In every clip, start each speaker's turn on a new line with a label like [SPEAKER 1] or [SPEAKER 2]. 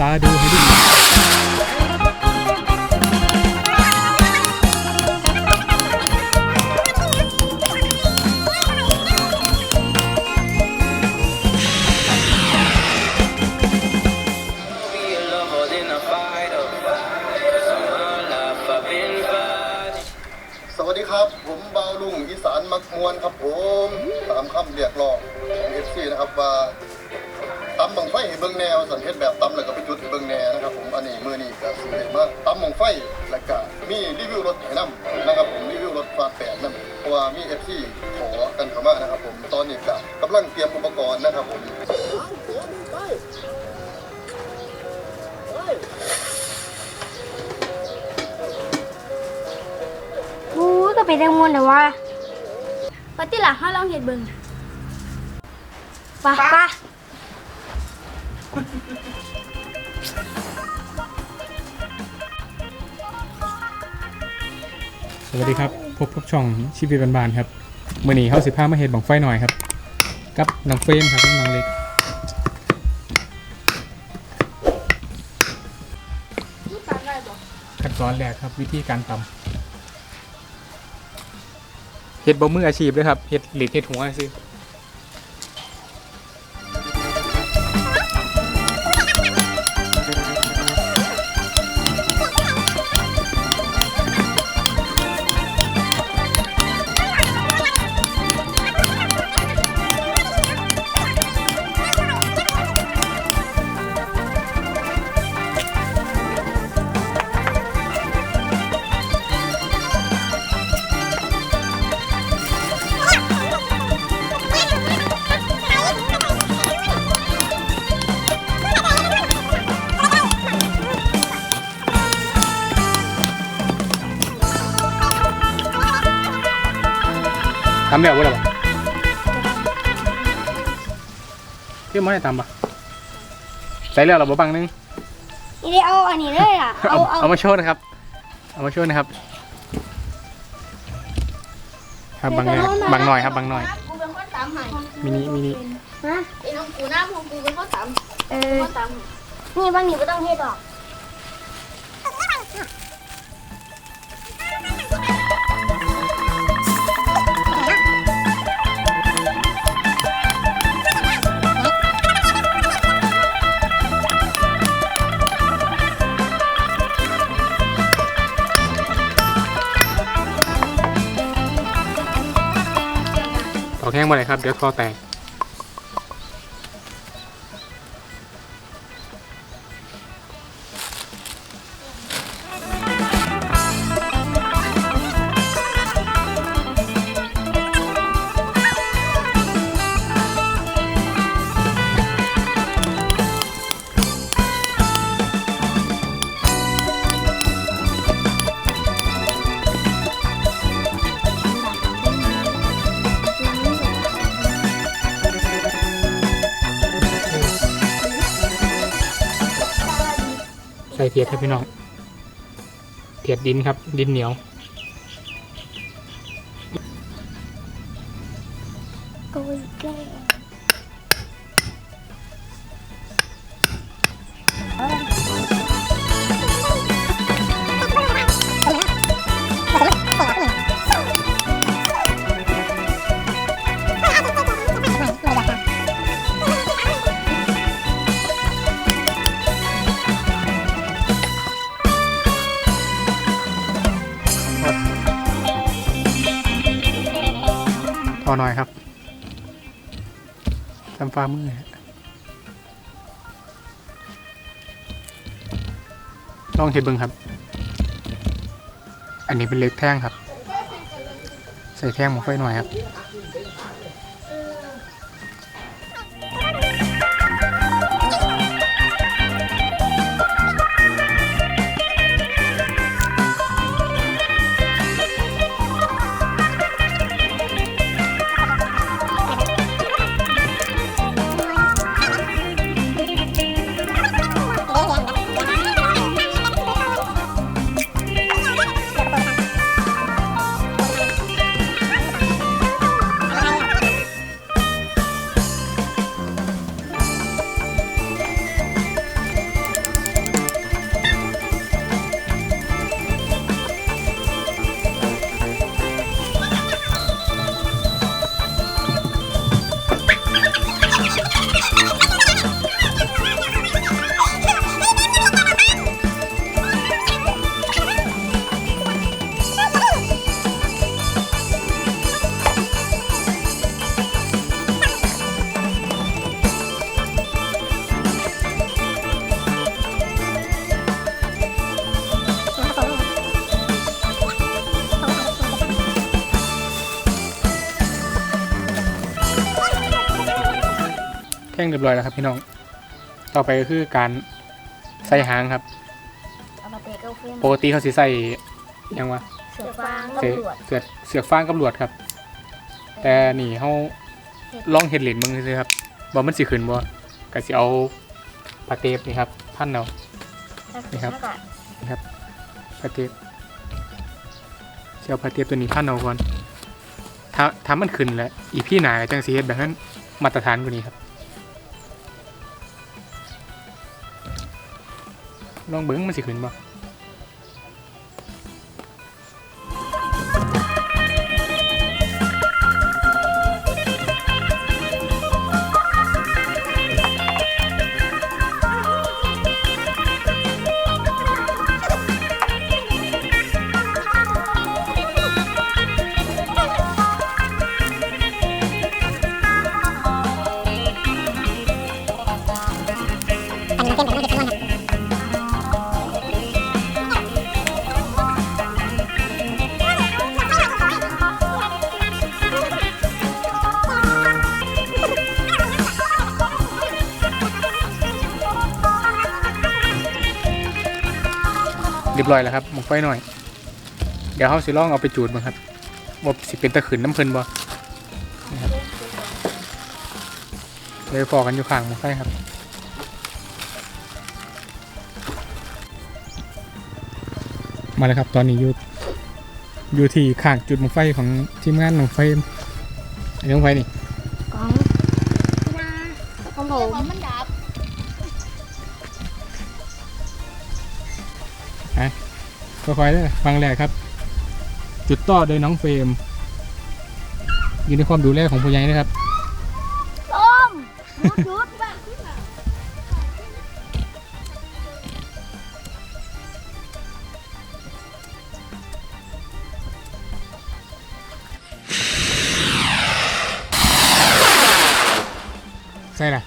[SPEAKER 1] ตาดูให้ดี
[SPEAKER 2] สวัสดีครับ ผมเบาลุงอีสานมักมวนครับผม ตามคำเรียกร้องของเอฟซีนะครับว่า ตำบังไฟให้เบิ่งแนวสันเทศแบบตำแล้วก็ไปจุดให้เบิ่งแนวนะครับผมอันนี้มือนี้ก็สิได้มาตำบังไฟแล้วก็มีรีวิวรถให้นํนะครับผมรีวิวรถฟาดแปดนั่นเพราะว่ามีเอฟซีขอกันเข้ามานะครับผมตอนนี้ก็กำลังเตรียมอุปกรณ์นะครับผม
[SPEAKER 3] บู๊ก็ไปได้มวนแต่ว่า
[SPEAKER 4] ปฏิล่ะเฮาลองเฮ็ดเบิ่ง
[SPEAKER 3] ปะปะ
[SPEAKER 1] วัสดีครับ พบกับช่องชีวิตบานๆครับมื่อนี้เขาสิพามาเห็ดบังไฟหน่อยครับ กับน้องเฟรมครับน้องเล็ก
[SPEAKER 4] ขัดได้บ่
[SPEAKER 1] ขั้นตอนแรกครับ วิธีการตำเห็ดบ่มืออาชีพด้วยครับเห็ดหลีดเห็ดหัวซื้อำแบบว่าอะไรบ่เที่ยวไม่ได้ตำปะใส่แล้วเราบ่บังนึง
[SPEAKER 3] นี่ได้เอาอันนี้เลยอะ เอา
[SPEAKER 1] เอา
[SPEAKER 3] เอา
[SPEAKER 1] เอามาโชว์นะครับ เอามาโชว์นะครับ ครับบางหน่อยบางหน่อยครับบางหน่อย
[SPEAKER 4] กูเป็นคนตามให้
[SPEAKER 1] มินิมินิ
[SPEAKER 3] ฮะ
[SPEAKER 4] ไอ้น้องกูน้ำของกูเป็นคนตาม
[SPEAKER 3] เอ
[SPEAKER 4] เป็น
[SPEAKER 3] อ
[SPEAKER 4] คนตามให้
[SPEAKER 3] นี่บางนี่ไม่ต้องเฮ็ดหรอก
[SPEAKER 1] งมาเลยครับ เดี๋ยวคอแตก ใส่เทียดทับพี่น้องเทียดดินครับ ดินเหนียวโอ้ย หน่อยครับทำฟ้ามือลองเห็ดเบิ้งครับ อันนี้เป็นเล็กแท่งครับ ใส่แท่งหมกไฟหน่อยครับ รียบร้อยแล้วครับพี่น้อง ต่อไปก็คือการใส่หางครับ
[SPEAKER 3] เอามาเตะกับเฟรม
[SPEAKER 1] ปกติเขาสิใส่หยังวะ
[SPEAKER 3] เสือฟาง
[SPEAKER 1] เสือ
[SPEAKER 3] ตำรวจ
[SPEAKER 1] เสือเสือกฟางกับหลวดครับ แต่นี่เขาลองเห็ดเหรียญมึงซื้อๆครับว่ามันสิขึ้นบ่ก็สิเอาปลาเทปนี่ครับพันเอา นี่ครับ
[SPEAKER 3] แล้วก็
[SPEAKER 1] นะครับปลาเทปสิเอาปลาเทปตัวนี้พันเอาก่อนถ้าถ้ามันขึ้นแล้วอีพี่หนาจังสิเฮ็ดแบบนั้นมาตรฐานกว่านี้ครับ ลองเบิ้งมันสิขึ้นบ่ เรียบร้อยแล้วครับหมกไฟหน่อย เดี๋ยวเขาสิลองเอาไปจูดมั้งครับว่าสิเป็นตะขืนน้ำเพลินบ่นะครับเลยฟอกันอยู่ข้างหมกไฟครับมาแล้วครับ ตอนนี้อยู่อยู่ที่ข้างจุดหมกไฟของทีมงานหมกไฟอันนี้หมกไฟนี่
[SPEAKER 3] ของพี่นาของผ
[SPEAKER 4] เดี๋ยว
[SPEAKER 3] ม
[SPEAKER 1] ค่อยๆเลยฟังแรกครับ จุดต่อโดยน้องเฟรมอยู่ในความดูแลของผู้ใหญ่นะครับ
[SPEAKER 3] ต้มหยุดหยุด
[SPEAKER 1] ใส่ละ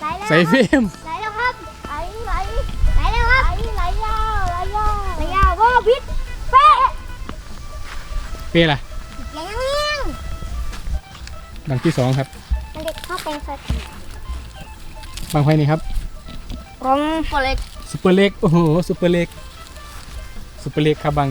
[SPEAKER 3] ไหลแล้ว
[SPEAKER 1] ใส่เฟรม
[SPEAKER 3] ป้
[SPEAKER 1] ล่ะ
[SPEAKER 3] ไหลยังเลี้ยง
[SPEAKER 1] ดังที่สองครับ
[SPEAKER 3] มันเด็กเข้าไปสัก
[SPEAKER 1] บางไฟนี่ครับ
[SPEAKER 3] ของ
[SPEAKER 4] โปรเล็ก
[SPEAKER 1] ซุปเปอร์เล็กโอ้โหซุปเปอร์เล็กซุปเปอร์เล็กครับบัง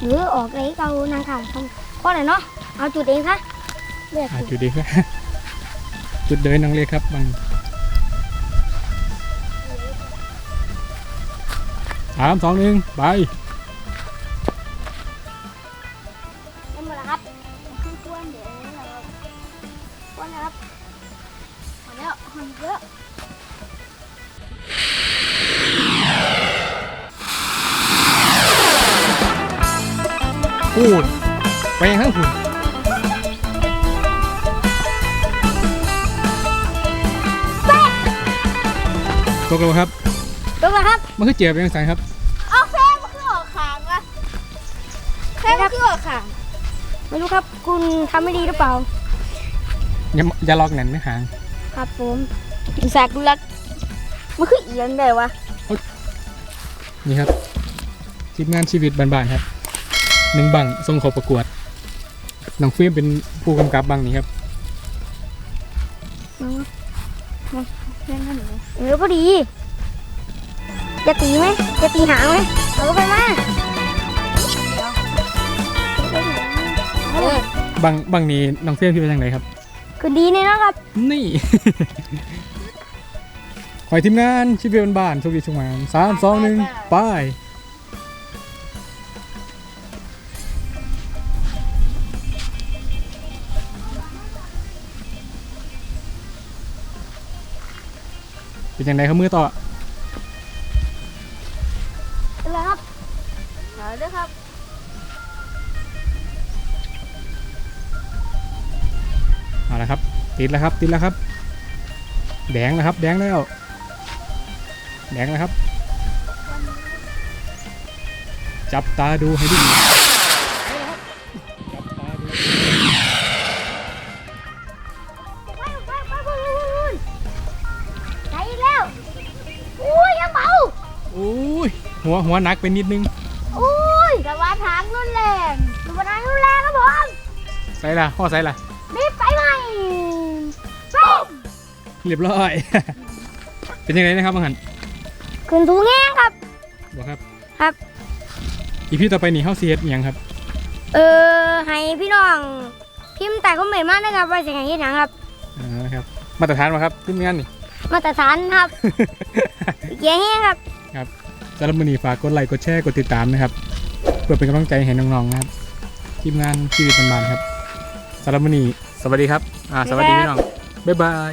[SPEAKER 3] หรือออกเลยเอานางข่าวเพราะอะไรเนาะเอาจุดเองค่ะเลือก
[SPEAKER 1] อ่า
[SPEAKER 3] จุด
[SPEAKER 1] จุดดีครับจุดเดินน้องเล็กครับบังามสองหนึ่งไป
[SPEAKER 3] ได้หมดแล้วครับขึ้นกวนเดี๋ยวนะครับกวนนะครับหมดแล้วหมดเยอะ
[SPEAKER 1] พูดไปยังข้างคุณตกลงครับ
[SPEAKER 3] ลงแล้วครับ
[SPEAKER 1] มันคือเจียบยังไงครับ
[SPEAKER 3] ไม่รู้ครับคุณทำไม่ดีหรือเปล่า
[SPEAKER 1] อย่าอย่าล็อกแน่นนะหาง
[SPEAKER 3] ครับผม
[SPEAKER 4] กินสากุลักมันคือเอียงได้วะ
[SPEAKER 1] นี่ครับทีมงานชีวิตบ้านๆครับหนึ่งบังทรงเขอประกวดน้องฟิล์มเป็นผู้กำกับบังนี้ครับ
[SPEAKER 4] เล่นกันหนู
[SPEAKER 3] เออพอดีจะตีไหมจะตีหางไหมเอาไปมา
[SPEAKER 4] อ
[SPEAKER 1] บังบังนี้น้องฟิล์มที่เป็นยังไงครับ
[SPEAKER 3] คือดีเนี่ยนะครับ
[SPEAKER 1] นี่ ขอให้ทีมงานชีวิตบ้านๆโชคดีช่วงมานสามสองหนึ่งไปเป็นยังไงครับมือต่อ ติดแล้วครับติดแล้วครับ แดงแล้วครับ แดงแล้ว แดงแล้วครับ จับตาดูให้ดี
[SPEAKER 3] ใส่แล้วอุ้ยยังเบา
[SPEAKER 1] โอ้ยหัวหัวหนักไปนิดนึง
[SPEAKER 3] อุ้ยแต่ว่าทางรุนแรงแต่ว่าทางรุนแรงครับผม
[SPEAKER 1] ใส่ละห่อใส่ละ เรียบร้อย เป็นยังไงนะครับบังหัน
[SPEAKER 3] ขึ้นถูแง่งครับ
[SPEAKER 1] บอกครับ
[SPEAKER 3] ครับ
[SPEAKER 1] อีพีต่อไปนี่เฮาสิเฮ็ดอิหยังครับ
[SPEAKER 3] เออให้พี่น้องพิมพ์แต่ก็เหมือนมากนะครับ ว่าจะไงที่หนังครับ
[SPEAKER 1] อ่าครับ มาตรฐานมาครับทีมงานนี่
[SPEAKER 3] มาตรฐานครับ เย้แห้งครับ
[SPEAKER 1] สำหรับมื้อนี้ฝากกดไลค์กดแชร์กดติดตามนะครับ เพื่อเป็นกำลังใจให้น้องๆนะครับทีมงานชีวิตบานๆครับสำหรับมื้อนี้สวัสดีครับ อ่าสวัสดีพี่น้อง บ๊ายบาย